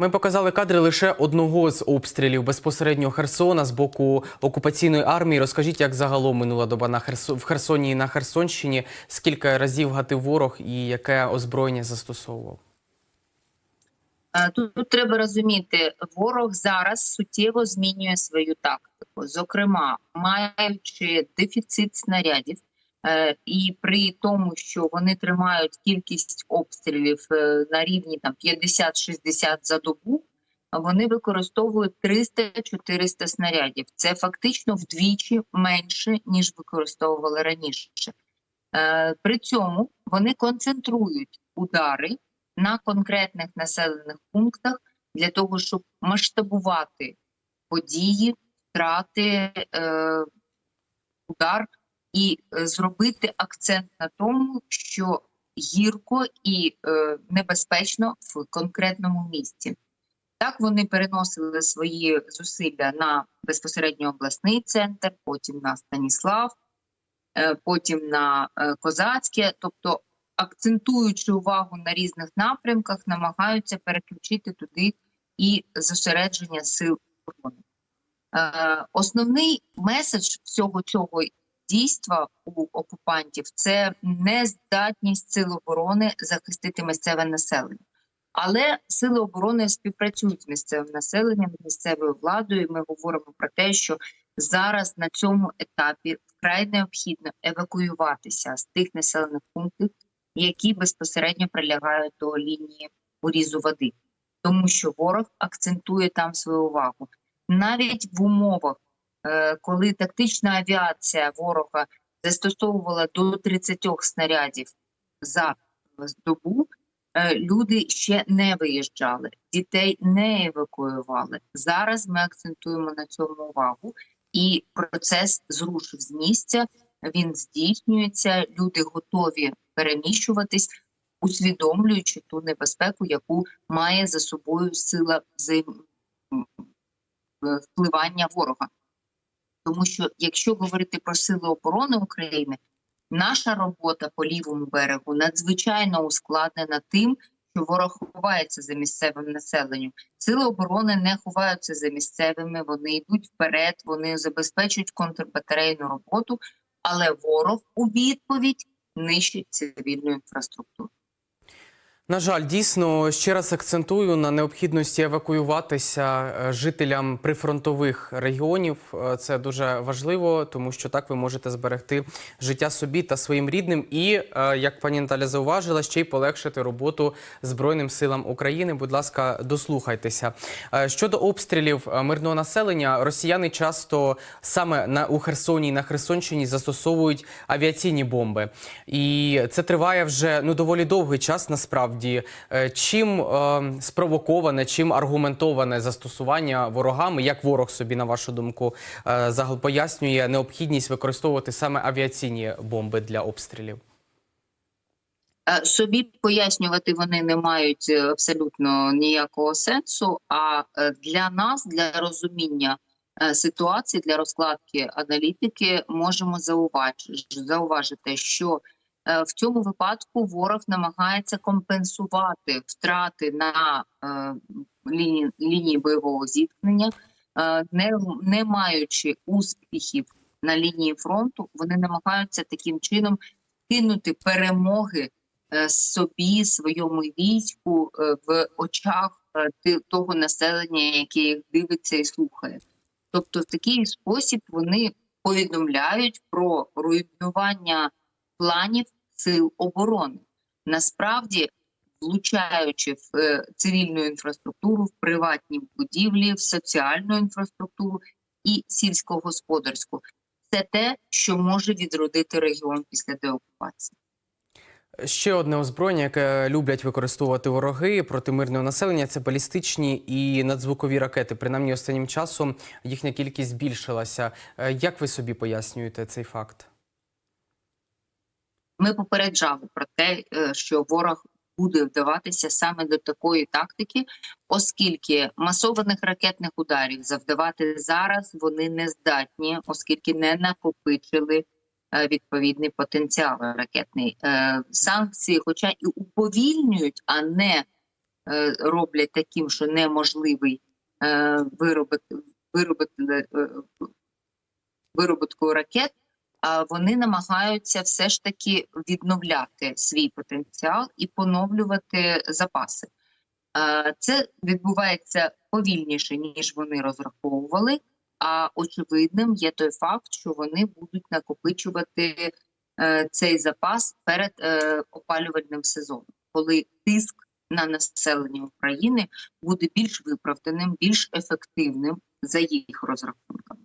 Ми показали кадри лише одного з обстрілів безпосередньо Херсона з боку окупаційної армії. Розкажіть, як загалом минула доба на Херсо... в Херсоні і на Херсонщині, скільки разів гатив ворог і яке озброєння застосовував? Тут, тут треба розуміти, ворог зараз суттєво змінює свою тактику. Зокрема, маючи дефіцит снарядів, і при тому, що вони тримають кількість обстрілів е, на рівні там 50-60 за добу, вони використовують 300-400 снарядів. Це фактично вдвічі менше ніж використовували раніше. Е, При цьому вони концентрують удари на конкретних населених пунктах для того, щоб масштабувати події, втрати, е, удар і е, зробити акцент на тому, що гірко і е, небезпечно в конкретному місці. Так вони переносили свої зусилля на безпосередньо обласний центр, потім на Станіслав, е, потім на Козацьке, тобто акцентуючи увагу на різних напрямках, намагаються переключити туди і зосередження сил оборони. Основний меседж всього цього дійства у окупантів це нездатність сил оборони захистити місцеве населення. Але сили оборони співпрацюють з місцевим населенням, з місцевою владою. Ми говоримо про те, що зараз на цьому етапі вкрай необхідно евакуюватися з тих населених пунктів, які безпосередньо прилягають до лінії урізу води, тому що ворог акцентує там свою увагу. Навіть в умовах, коли тактична авіація ворога застосовувала до 30 снарядів за добу, е, люди ще не виїжджали, дітей не евакуювали. Зараз ми акцентуємо на цьому увагу, і процес зрушив з місця. Він здійснюється, люди готові переміщуватись, усвідомлюючи ту небезпеку, яку має за собою сила взаєм... е, впливання ворога. Тому що якщо говорити про сили оборони України, наша робота по лівому берегу надзвичайно ускладнена тим, що ворог ховається за місцевим населенням. Сили оборони не ховаються за місцевими, вони йдуть вперед, вони забезпечують контрбатарейну роботу, але ворог у відповідь нищить цивільну інфраструктуру. На жаль, дійсно ще раз акцентую на необхідності евакуюватися е, жителям прифронтових регіонів. Е, Це дуже важливо, тому що так ви можете зберегти життя собі та своїм рідним, і е, як пані Наталя зауважила, ще й полегшити роботу Збройним силам України. Будь ласка, дослухайтеся. Щодо обстрілів мирного населення, росіяни часто саме на у Херсоні і на Херсонщині застосовують авіаційні бомби, і це триває вже ну доволі довгий час. Насправді, Е, чим е, спровоковане, чим аргументоване застосування ворогами, як ворог собі, на вашу думку, е, пояснює необхідність використовувати саме авіаційні бомби для обстрілів? Собі пояснювати вони не мають абсолютно ніякого сенсу. А для нас, для розуміння ситуації, для розкладки аналітики, можемо зауважити, що в цьому випадку ворог намагається компенсувати втрати на е, лінії, лінії бойового зіткнення, е, не, не маючи успіхів на лінії фронту, вони намагаються таким чином кинути перемоги е, собі, своєму війську е, в очах е, того населення, яке їх дивиться і слухає. Тобто, в такий спосіб вони повідомляють про руйнування планів сил оборони. Насправді, влучаючи в е, цивільну інфраструктуру, в приватні будівлі, в соціальну інфраструктуру і сільськогосподарську, це те, що може відродити регіон після деокупації. Ще одне озброєння, яке люблять використовувати вороги проти мирного населення, це балістичні і надзвукові ракети. Принаймні, останнім часом їхня кількість збільшилася. Е, Як ви собі пояснюєте цей факт? Ми попереджали про те, е, що ворог буде вдаватися саме до такої тактики, оскільки масованих ракетних ударів завдавати зараз вони не здатні, оскільки не накопичили е, відповідний потенціал ракетний. Е, Санкції, хоча і уповільнюють, а не роблять таким, що неможливий виробити, виробити, вироботку ракет, вони намагаються все ж таки відновляти свій потенціал і поновлювати запаси. Це відбувається повільніше, ніж вони розраховували. А очевидним є той факт, що вони будуть накопичувати е, цей запас перед е, опалювальним сезоном, коли тиск на населення України буде більш виправданим, більш ефективним за їх розрахунками.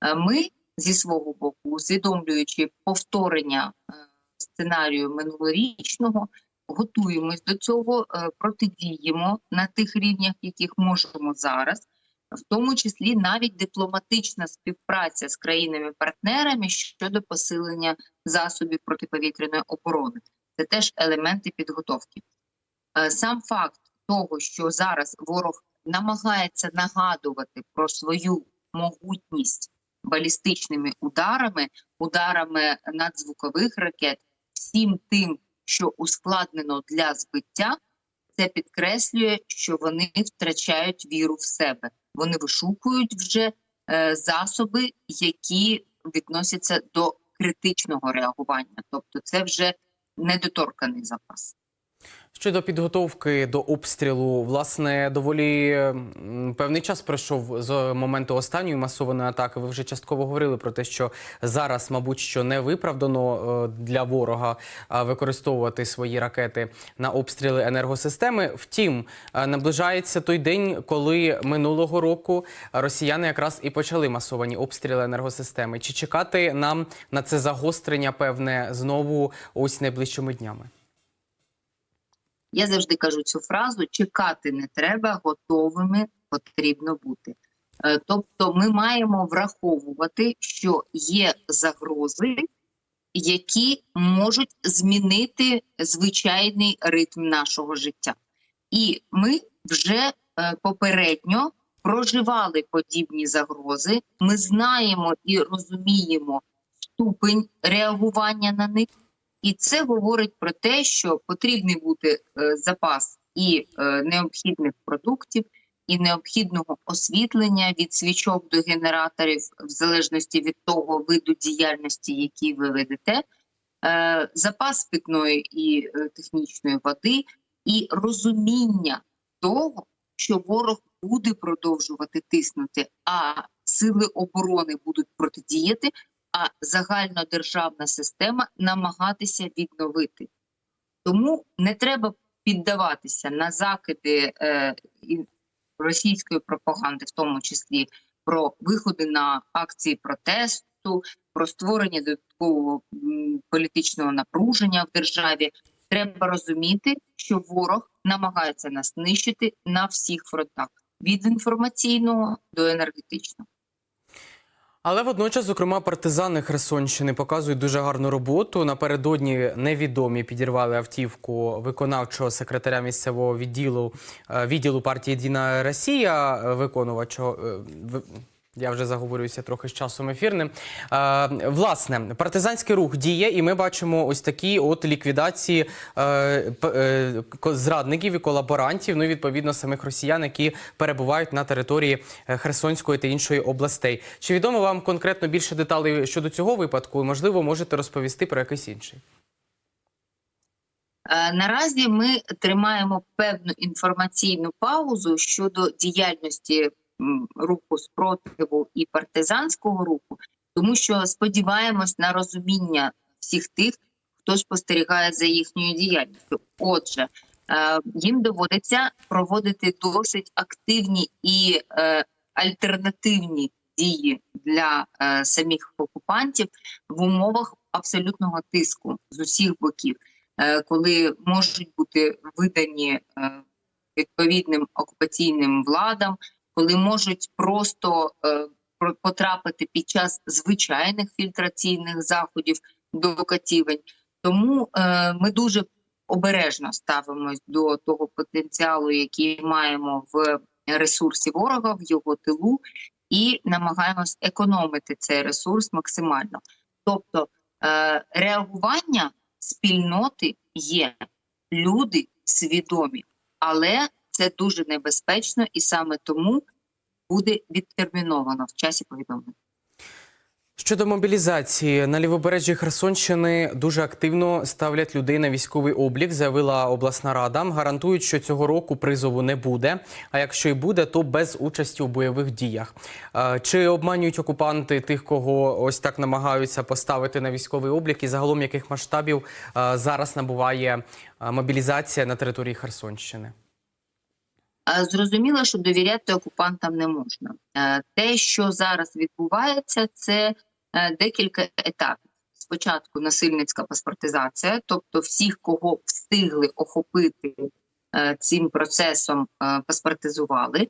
Е, Ми зі свого боку, усвідомлюючи повторення е, сценарію минулорічного, готуємось до цього, е, протидіємо на тих рівнях, яких можемо зараз, в тому числі навіть дипломатична співпраця з країнами-партнерами щодо посилення засобів протиповітряної оборони. Це теж елементи підготовки. Е, Сам факт того, що зараз ворог намагається нагадувати про свою могутність балістичними ударами, ударами надзвукових ракет, всім тим, що ускладнено для збиття, це підкреслює, що вони втрачають віру в себе. Вони вишукують вже е, засоби, які відносяться до критичного реагування, тобто це вже недоторканий запас. Щодо підготовки до обстрілу, власне, доволі певний час пройшов з моменту останньої масованої атаки. Ви вже частково говорили про те, що зараз, мабуть, що не виправдано е, для ворога використовувати свої ракети на обстріли енергосистеми. Втім, е, наближається той день, коли минулого року росіяни якраз і почали масовані обстріли енергосистеми. Чи чекати нам на це загострення певне знову ось найближчими днями? Я завжди кажу цю фразу: чекати не треба, готовими потрібно бути. Е, Тобто, ми маємо враховувати, що є загрози, які можуть змінити звичайний ритм нашого життя. І ми вже е, попередньо проживали подібні загрози. Ми знаємо і розуміємо ступень реагування на них. І це говорить про те, що потрібний бути е, запас і е, необхідних продуктів, і необхідного освітлення від свічок до генераторів, в залежності від того виду діяльності, який ви ведете, е, запас питної і технічної води, і розуміння того, що ворог буде продовжувати тиснути, а сили оборони будуть протидіяти а загальнодержавна система намагатися відновити. Тому не треба піддаватися на закиди е, російської пропаганди, в тому числі про виходи на акції протесту, про створення додаткового політичного напруження в державі. Треба розуміти, що ворог намагається нас нищити на всіх фронтах від інформаційного до енергетичного. Але водночас, зокрема, партизани Херсонщини показують дуже гарну роботу. Напередодні невідомі підірвали автівку виконавчого секретаря місцевого відділу е, відділу партії Єдина Росія, е, виконувачого. Я вже заговорююся трохи з часом ефірним. Е, власне, партизанський рух діє, і ми бачимо ось такі от ліквідації е, е, зрадників і колаборантів, ну і відповідно самих росіян, які перебувають на території е, Херсонської та іншої областей. Чи відомо вам конкретно більше деталей щодо цього випадку? Можливо, можете розповісти про якийсь інший? Е, Наразі ми тримаємо певну інформаційну паузу щодо діяльності руху спротиву і партизанського руху, тому що сподіваємось на розуміння всіх тих, хто спостерігає за їхньою діяльністю. Отже, е, їм доводиться проводити досить активні і е, альтернативні дії для е, самих окупантів в умовах абсолютного тиску з усіх боків коли можуть бути видані відповідним окупаційним владам, коли можуть просто е, потрапити під час звичайних фільтраційних заходів до катівень. Тому е, ми дуже обережно ставимось до того потенціалу, який маємо в ресурсі ворога, в його тилу, і намагаємось економити цей ресурс максимально. Тобто е, реагування спільноти є, люди свідомі, але це дуже небезпечно, і саме тому буде відтерміновано в часі повідомлення. Щодо мобілізації на лівобережжі Херсонщини дуже активно ставлять людей на військовий облік, заявила обласна рада. Гарантують, що цього року призову не буде. А якщо й буде, то без участі у бойових діях. Чи обманюють окупанти тих, кого ось так намагаються поставити на військовий облік, і загалом яких масштабів зараз набуває мобілізація на території Херсонщини? Зрозуміло, що довіряти окупантам не можна. Е, Те, що зараз відбувається, це е, декілька етапів. Спочатку насильницька паспортизація, тобто всіх, кого встигли охопити е, цим процесом, паспортизували.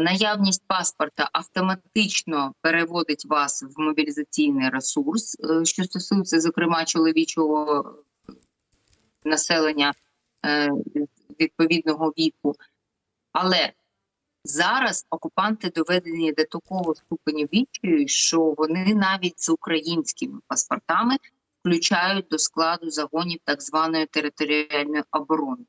Наявність паспорта автоматично переводить вас в мобілізаційний ресурс, що стосується, зокрема, чоловічого населення відповідного віку. Але зараз окупанти доведені до такого ступеню відчаю, що вони навіть з українськими паспортами включають до складу загонів так званої територіальної оборони,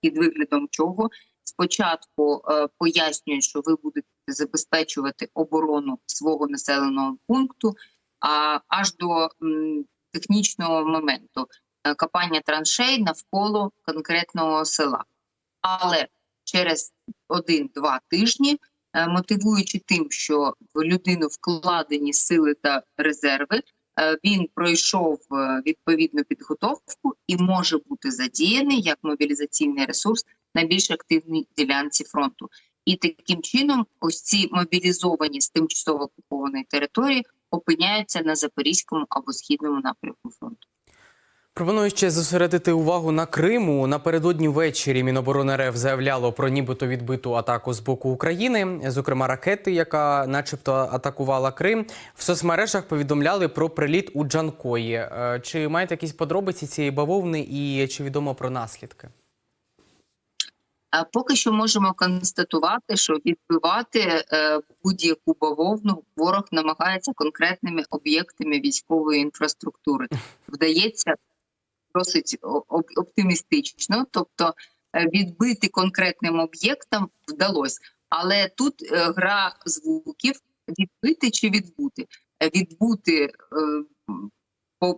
під виглядом чого спочатку е, пояснюють, що ви будете забезпечувати оборону свого населеного пункту, а аж до м, технічного моменту е, копання траншей навколо конкретного села. Але через один-два тижні, е, мотивуючи тим, що в людину вкладені сили та резерви, е, він пройшов е, відповідну підготовку і може бути задіяний як мобілізаційний ресурс на більш активній ділянці фронту. І таким чином, ось ці мобілізовані з тимчасово окупованої території опиняються на запорізькому або східному напрямку фронту. Пропоную ще зосередити увагу на Криму. Напередодні ввечері Міноборони РФ заявляло про нібито відбиту атаку з боку України, зокрема ракети, яка, начебто, атакувала Крим. В соцмережах повідомляли про приліт у Джанкої. Е, Чи маєте якісь подробиці цієї бавовни і чи відомо про наслідки? Поки що можемо констатувати, що відбивати е, будь-яку бавовну ворог намагається конкретними об'єктами військової інфраструктури. Вдається досить оптимістично, тобто е, відбити конкретним об'єктам вдалося. Але тут е, гра звуків відбити чи відбути. Е, Відбути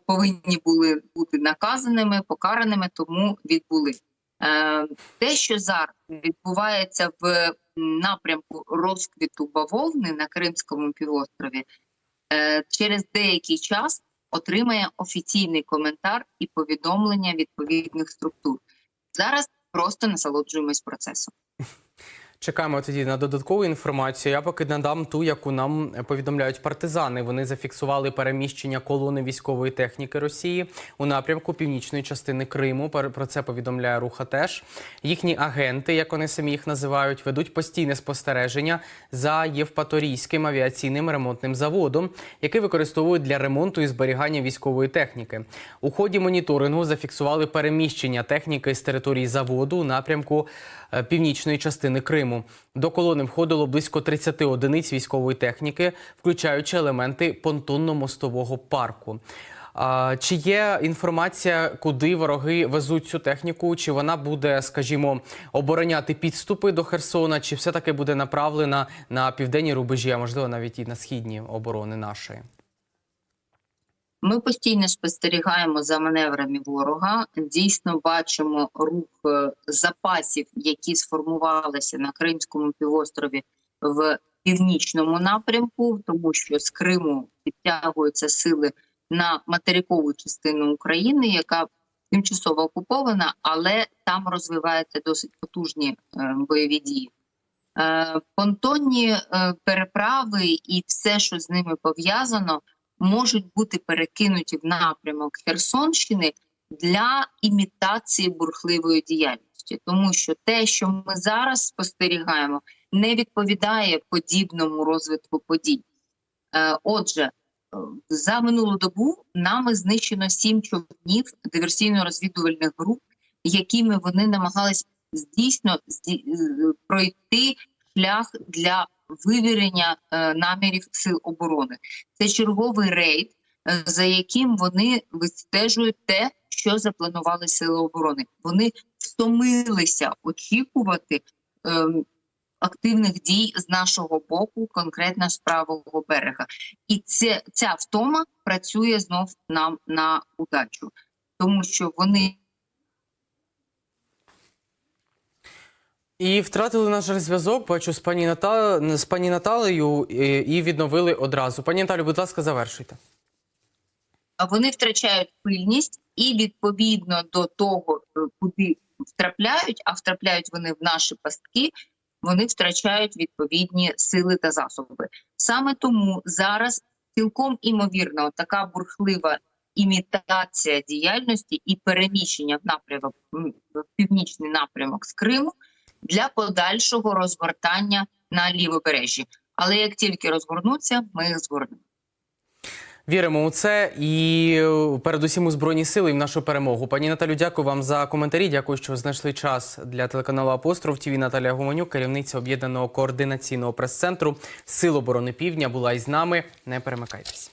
повинні були бути наказаними, покараними, тому відбули. Те, що зараз відбувається в напрямку розквіту бавовни на Кримському півострові, через деякий час отримає офіційний коментар і повідомлення відповідних структур. Зараз просто насолоджуємось процесом. Чекаємо тоді на додаткову інформацію. Я поки надам ту, яку нам повідомляють партизани. Вони зафіксували переміщення колони військової техніки Росії у напрямку північної частини Криму. Про це повідомляє Руха. Теж їхні агенти, як вони самі їх називають, ведуть постійне спостереження за Євпаторійським авіаційним ремонтним заводом, який використовують для ремонту і зберігання військової техніки. У ході моніторингу зафіксували переміщення техніки з території заводу у напрямку е, північної частини Криму. До колони входило близько 30 одиниць військової техніки, включаючи елементи понтонно-мостового парку. А, Чи є інформація, куди вороги везуть цю техніку? Чи вона буде, скажімо, обороняти підступи до Херсона, чи все таки буде направлена на південні рубежі, а можливо навіть і на східні оборони нашої? Ми постійно спостерігаємо за маневрами ворога. Дійсно бачимо рух е, запасів, які сформувалися на Кримському півострові в північному напрямку, тому що з Криму підтягуються сили на материкову частину України, яка тимчасово окупована, але там розвиваються досить потужні е, бойові дії. Е, Понтонні переправи і все, що з ними пов'язано, можуть бути перекинуті в напрямок Херсонщини для імітації бурхливої діяльності, тому що те, що ми зараз спостерігаємо, не відповідає подібному розвитку подій. Е, Отже, е, за минулу добу нами знищено сім човнів диверсійно-розвідувальних груп, якими вони намагались дійсно е, пройти шлях для вивірення е, намірів сил оборони. Це черговий рейд, е, за яким вони відстежують те, що запланували сили оборони. Вони втомилися очікувати ем, активних дій з нашого боку, конкретно з правого берега. І це, ця втома працює знов нам на удачу, тому що вони І втратили наш зв'язок, бачу, з пані, Ната... з пані Наталею і і відновили одразу. Пані Наталю, будь ласка, завершуйте. вони втрачають пильність і відповідно до того, е, куди втрапляють, а втрапляють вони в наші пастки, вони втрачають відповідні сили та засоби. Саме тому зараз цілком імовірно така бурхлива імітація діяльності і переміщення в напрямок в північний напрямок з Криму для подальшого розгортання на лівобережжі. Але як тільки розгорнуться, ми їх згорнемо. Віримо у це і е, передусім у збройні сили і в нашу перемогу. Пані Наталю, дякую вам за коментарі. Дякую, що знайшли час для телеканалу Апостров. ТВ Наталія Гуменюк, керівниця об'єднаного координаційного прес-центру Сил оборони Півдня, була із нами. Не перемикайтесь.